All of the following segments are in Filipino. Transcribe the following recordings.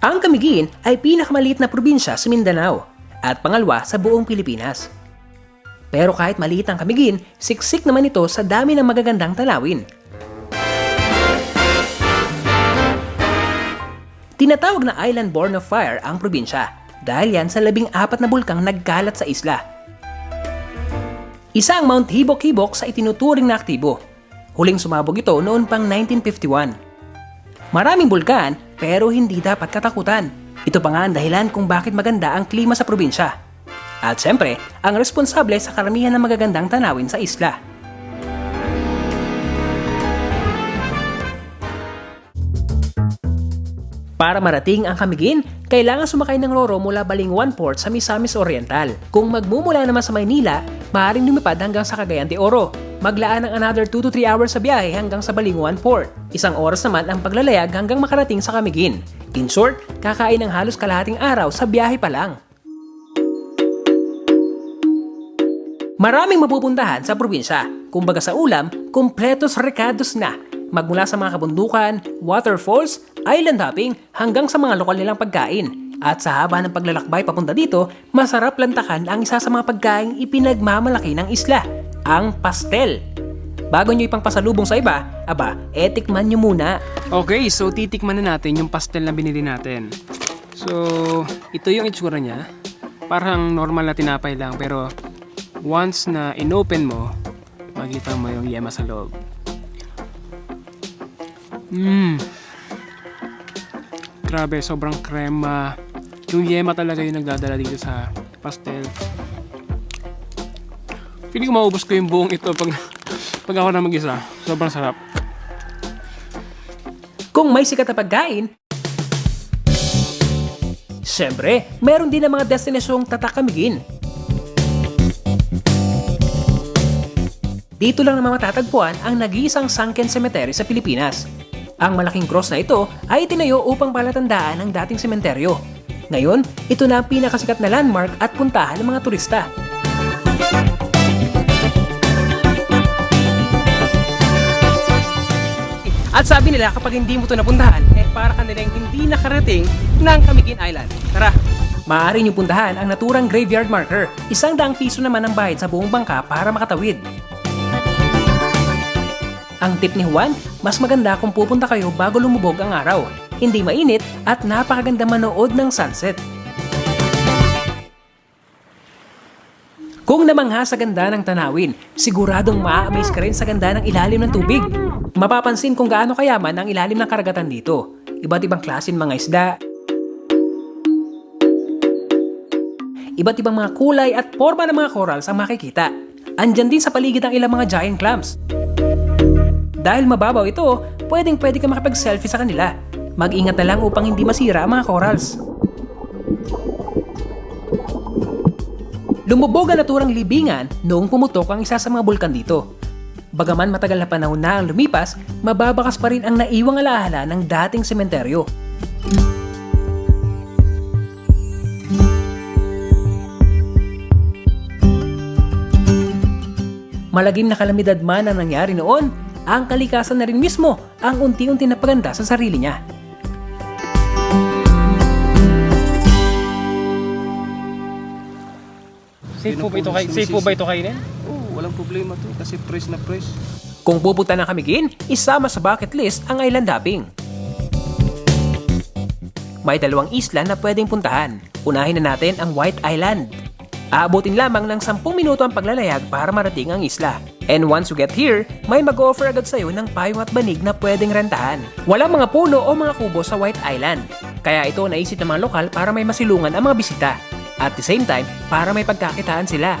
Ang Camiguin ay pinakamaliit na probinsya sa Mindanao at pangalawa sa buong Pilipinas. Pero kahit maliit ang Camiguin, siksik naman ito sa dami ng magagandang tanawin. Tinatawag na Island Born of Fire ang probinsya dahil yan sa labing apat na bulkang nagkalat sa isla. Isa ang Mount Hibok-Hibok sa itinuturing na aktibo. Huling sumabog ito noon pang 1951. Maraming bulkan pero hindi dapat katakutan. Ito pa nga ang dahilan kung bakit maganda ang klima sa probinsya. At syempre, ang responsable sa karamihan ng magagandang tanawin sa isla. Para marating ang Camiguin, kailangan sumakay ng Roro mula Balinguan Port sa Misamis Oriental. Kung magmumula naman sa Maynila, maaaring lumipad hanggang sa Cagayan de Oro. Maglaan ng another 2 to 3 hours sa biyahe hanggang sa Balinguan Port. Isang oras naman ang paglalayag hanggang makarating sa Camiguin. In short, kakain ng halos kalahating araw sa biyahe pa lang. Maraming mapupuntahan sa probinsya. Kumbaga sa ulam, kumpletos recados na. Magmula sa mga kabundukan, waterfalls, island hopping, hanggang sa mga lokal nilang pagkain. At sa haba ng paglalakbay papunta dito, masarap lantakan ang isa sa mga pagkain ipinagmamalaki ng isla, ang pastel. Bago nyo ipang pasalubong sa iba, aba, etikman nyo muna. Okay, so titikman na natin yung pastel na binili natin. So, ito yung itsura niya. Parang normal na tinapay lang, pero once na inopen mo, makita mo yung yema sa loob. Mmm. Grabe, sobrang krema. Yung yema talaga yung nagdadala dito sa pastel. Feeling ko maubos ko yung buong ito pag, pag ako na mag-isa. Sobrang sarap. Kung may sikat na pagkain, Siyempre, meron din ang mga destinasyong tatakamigin. Dito lang naman matatagpuan ang nag-iisang sunken cemetery sa Pilipinas. Ang malaking cross na ito ay itinayo upang palatandaan ng dating sementeryo. Ngayon, ito na ang pinakasikat na landmark at puntahan ng mga turista. At sabi nila kapag hindi mo ito napuntahan, eh para ka nilang hindi nakarating ng Camiguin Island. Tara! Maaari niyong puntahan ang naturang graveyard marker. Isang daang piso naman ang bayad sa buong bangka para makatawid. Ang tip ni Juan, mas maganda kung pupunta kayo bago lumubog ang araw. Hindi mainit at napakaganda manood ng sunset. Kung namangha sa ganda ng tanawin, siguradong maa-amaze ka rin sa ganda ng ilalim ng tubig. Mapapansin kung gaano kayaman ang ilalim ng karagatan dito. Iba't ibang klase ng mga isda, iba't ibang mga kulay at forma ng mga corals ang makikita. Andyan din sa paligid ang ilang mga giant clams. Dahil mababaw ito, pwedeng pwede ka makapag-selfie sa kanila. Mag-ingat na lang upang hindi masira ang mga corals. Lumubog ang naturang libingan noong pumutok ang isa sa mga bulkan dito. Bagaman matagal na panahon na ang lumipas, mababakas pa rin ang naiwang alaala ng dating sementeryo. Malagim na kalamidad man ang nangyari noon, ang kalikasan na rin mismo ang unti-unti napaganda sa sarili niya. Safe po ba ito, kay, safe po ba ito kainin? Oo, walang problema to kasi fresh na fresh. Kung pupunta na kami gin, isama sa bucket list ang island hopping. May dalawang isla na pwedeng puntahan. Unahin na natin ang White Island. Aabutin lamang ng 10 minuto ang paglalayag para marating ang isla. And once you get here, may mag-offer agad sa'yo ng payong at banig na pwedeng rentahan. Walang mga puno o mga kubo sa White Island. Kaya ito naisip ng mga lokal para may masilungan ang mga bisita. At the same time, para may pagkakitaan sila.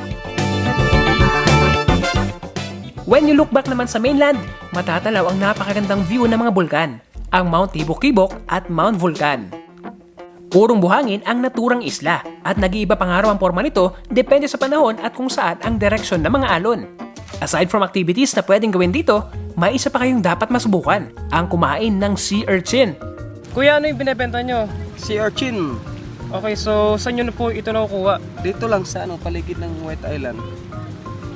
When you look back naman sa mainland, matatalaw ang napakagandang view ng mga bulkan, ang Mount Tibok-Kibok at Mount Vulcan. Purong buhangin ang naturang isla at nag-iiba pang araw ang forma nito depende sa panahon at kung saan ang direksyon ng mga alon. Aside from activities na pwedeng gawin dito, may isa pa kayong dapat masubukan, ang kumain ng sea urchin. Kuya, ano yung binibenta nyo? Si Archin, Okay, so saan nyo na po ito nakukuha? dito lang sa ano, paligid ng White Island.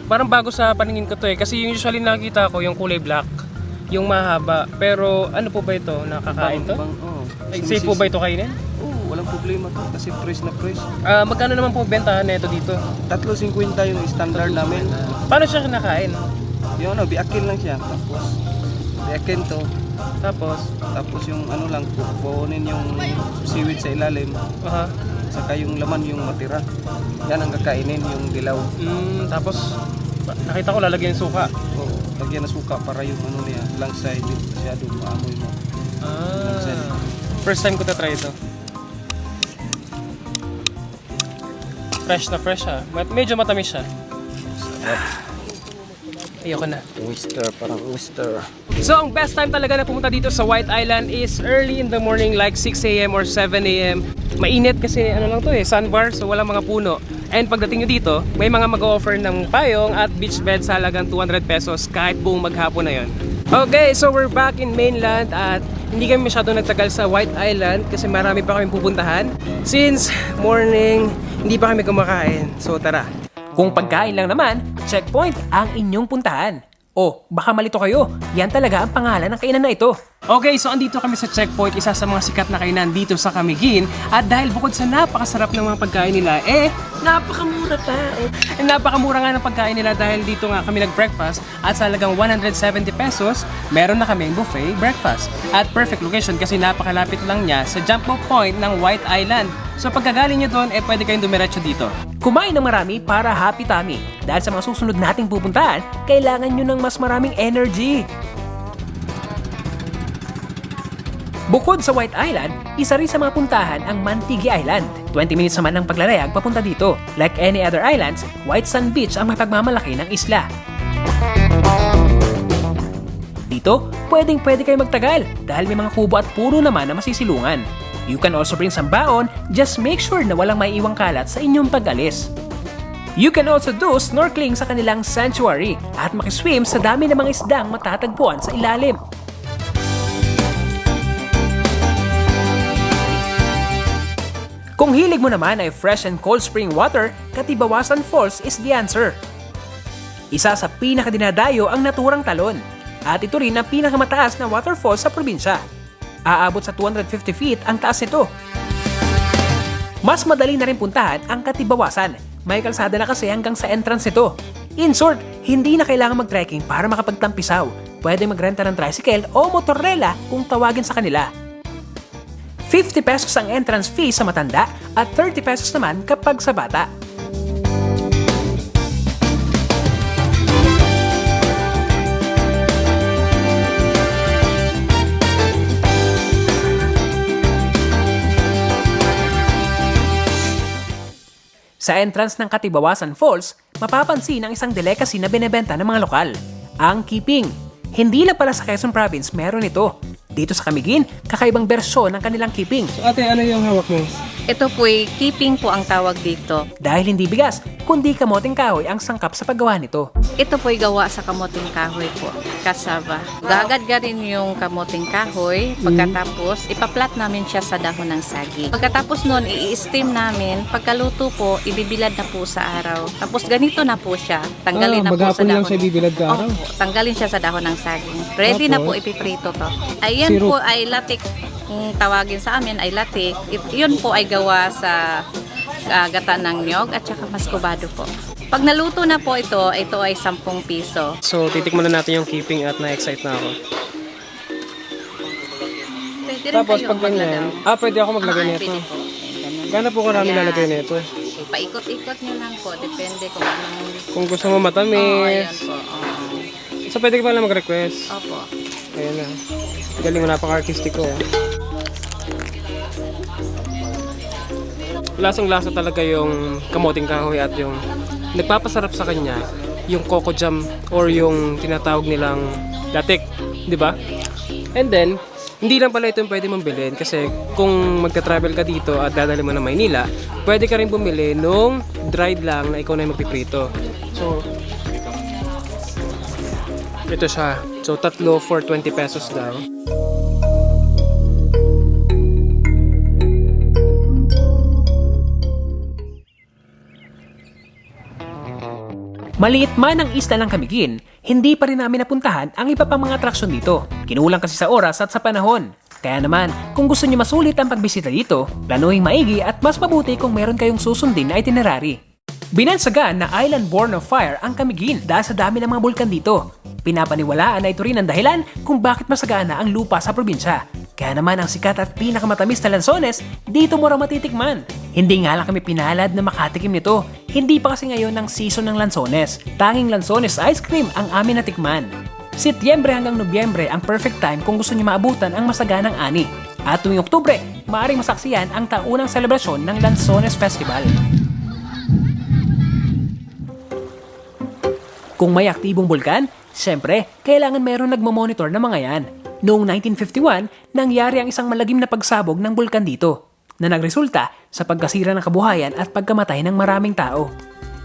Parang bago sa paningin ko to eh. Kasi yung usually nakita ko yung kulay black, yung mahaba. Pero ano po ba ito? Nakakain to? Bang, oh, Safe po ba ito kainin? Oo, problema to kasi fresh na fresh. Ah, magkano naman po bentahan nito dito? 3.50 yung standard namin. Paano siya kinakain? Yung ano, biakin lang siya. Tapos, biakin to. Tapos, Tapos yung ano lang, pupunin yung seaweed sa ilalim. aha. Saka yung laman yung matira. Yan ang kakainin, yung dilaw. Mm, tapos, nakita ko lalagyan ng suka. O, lagyan na suka para yung ano niya, lang side, masyado maamoy mo. Ah. First time ko na-try ito. Fresh na fresh ha. Med- Medyo matamis siya. Ayoko na. Oyster, parang oyster. So, ang best time talaga na pumunta dito sa White Island is early in the morning like 6 a.m. or 7 a.m. Mainit kasi ano lang to eh, sandbar so walang mga puno. And pagdating nyo dito, may mga mag-offer ng payong at beach bed sa halagang 200 pesos kahit buong maghapon na yon. Okay, so we're back in mainland at hindi kami masyado nagtagal sa White Island kasi marami pa kami pupuntahan. Since morning, hindi pa kami kumakain. So tara. Kung pagkain lang naman, checkpoint ang inyong puntahan. O, baka malito kayo, yan talaga ang pangalan ng kainan na ito. Okay, so andito kami sa Checkpoint, isa sa mga sikat na kainan dito sa Camiguin. At dahil bukod sa napakasarap ng mga pagkain nila, eh, napakamura pa. Eh, napakamura nga ng pagkain nila dahil dito nga kami nag-breakfast at sa halagang 170 pesos, meron na kaming buffet breakfast. At perfect location kasi napakalapit lang niya sa jump off point ng White Island. So pagkagaling nyo doon, eh pwede kayong dumiretso dito. Kumain ng marami para happy tummy. Dahil sa mga susunod nating pupuntahan, kailangan nyo ng mas maraming energy. Bukod sa White Island, isa rin sa mga puntahan ang Mantigi Island. 20 minutes naman ang paglalayag papunta dito. Like any other islands, White Sand Beach ang mapagmamalaki ng isla. Dito, pwedeng pwede kayo magtagal dahil may mga kubo at puro naman na masisilungan. You can also bring some baon, just make sure na walang may iwang kalat sa inyong pag-alis. You can also do snorkeling sa kanilang sanctuary at makiswim sa dami ng mga isdang matatagpuan sa ilalim. Kung hilig mo naman ay fresh and cold spring water, Katibawasan Falls is the answer. Isa sa pinakadinadayo ang naturang talon. At ito rin ang pinakamataas na waterfall sa probinsya. Aabot sa 250 feet ang taas nito. Mas madali na rin puntahan ang Katibawasan. May kalsada na kasi hanggang sa entrance nito. In short, hindi na kailangan mag-trekking para makapagtampisaw. Pwede magrenta ng tricycle o motorela kung tawagin sa kanila. 50 pesos ang entrance fee sa matanda at 30 pesos naman kapag sa bata. Sa entrance ng Katibawasan Falls, mapapansin ang isang delicacy na binebenta ng mga lokal, ang keeping. Hindi lang pala sa Quezon Province meron ito. Dito sa Camiguin, kakaibang bersyon ng kanilang keeping. ate, ano yung hawak mo? Ito po'y keeping po ang tawag dito. Dahil hindi bigas, kundi kamoting kahoy ang sangkap sa paggawa nito. Ito po'y gawa sa kamoting kahoy po, kasaba. Gagadgarin yung kamoting kahoy, pagkatapos ipaplat namin siya sa dahon ng saging. Pagkatapos nun, i-steam namin. Pagkaluto po, ibibilad na po sa araw. Tapos ganito na po siya. Tanggalin na po sa dahon. bibilad ka Opo, tanggalin siya sa dahon ng saging. Ready na po ipiprito to. Ayan Sirup. po ay latik. Kung tawagin sa amin ay latik. It, yun po ay gawa sa ah, gata ng nyog at saka maskobado po. Pag naluto na po ito, ito ay 10 piso. So, titikman na natin yung keeping at na-excite na ako. Pwede rin Tapos, pag ganyan, ah, pwede ako maglagay Ah, nito. Pwede po. Karami Ayan. lalagay nito? Paikot-ikot nyo lang po. Depende kung anong... Kung gusto mo Oo, ayan matamis. po. oo. So, pwede ka pala mag-request. Opo. Ayan na. Galing mo, napaka-artistic ko. oh. Lasang-lasa talaga yung kamoting kahoy at yung nagpapasarap sa kanya yung coco jam or yung tinatawag nilang latik, di ba? And then, hindi lang pala ito yung pwede mong kasi kung magta-travel ka dito at dadali mo na Maynila, pwede ka rin bumili nung dried lang na ikaw na yung magpiprito. So, ito siya. So, tatlo for 20 pesos daw. Maliit man ang isla ng Camiguin, hindi pa rin namin napuntahan ang iba pang mga atraksyon dito. Kinulang kasi sa oras at sa panahon. Kaya naman, kung gusto nyo masulit ang pagbisita dito, planuhin maigi at mas mabuti kung meron kayong susundin na itinerary. Binansagan na Island Born of Fire ang Camiguin dahil sa dami ng mga bulkan dito. Pinapaniwalaan na ito rin ang dahilan kung bakit masagana ang lupa sa probinsya. Kaya naman ang sikat at pinakamatamis na lansones, dito mo raw matitikman. Hindi nga lang kami pinalad na makatikim nito. Hindi pa kasi ngayon ang season ng lansones. Tanging lansones ice cream ang amin natikman. Setyembre hanggang Nobyembre ang perfect time kung gusto niyo maabutan ang masaganang ani. At tuwing Oktubre, maaaring masaksiyan ang taunang selebrasyon ng Lanzones Festival. Kung may aktibong bulkan, syempre, kailangan meron nagmamonitor ng mga yan. Noong 1951, nangyari ang isang malagim na pagsabog ng bulkan dito, na nagresulta sa pagkasira ng kabuhayan at pagkamatay ng maraming tao.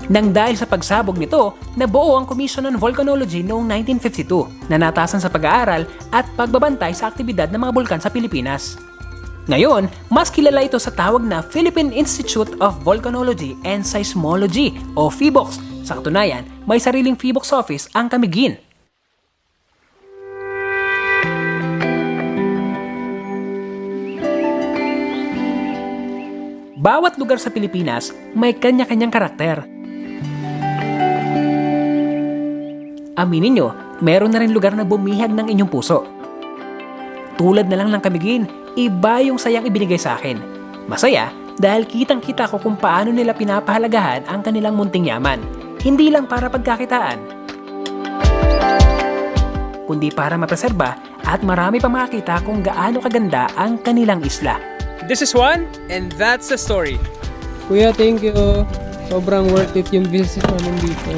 Nang dahil sa pagsabog nito, nabuo ang Commission on Volcanology noong 1952 na natasan sa pag-aaral at pagbabantay sa aktibidad ng mga bulkan sa Pilipinas. Ngayon, mas kilala ito sa tawag na Philippine Institute of Volcanology and Seismology o PHIVOLCS. Sa katunayan, may sariling PHIVOLCS office ang Camiguin. Bawat lugar sa Pilipinas may kanya-kanyang karakter. Aminin nyo, meron na rin lugar na bumihag ng inyong puso. Tulad na lang ng kamigin, iba yung sayang ibinigay sa akin. Masaya dahil kitang-kita ko kung paano nila pinapahalagahan ang kanilang munting yaman. Hindi lang para pagkakitaan, kundi para mapreserba at marami pa makakita kung gaano kaganda ang kanilang isla. This is one, and that's the story. Kuya, thank you. Sobrang worth it yung visit namin dito.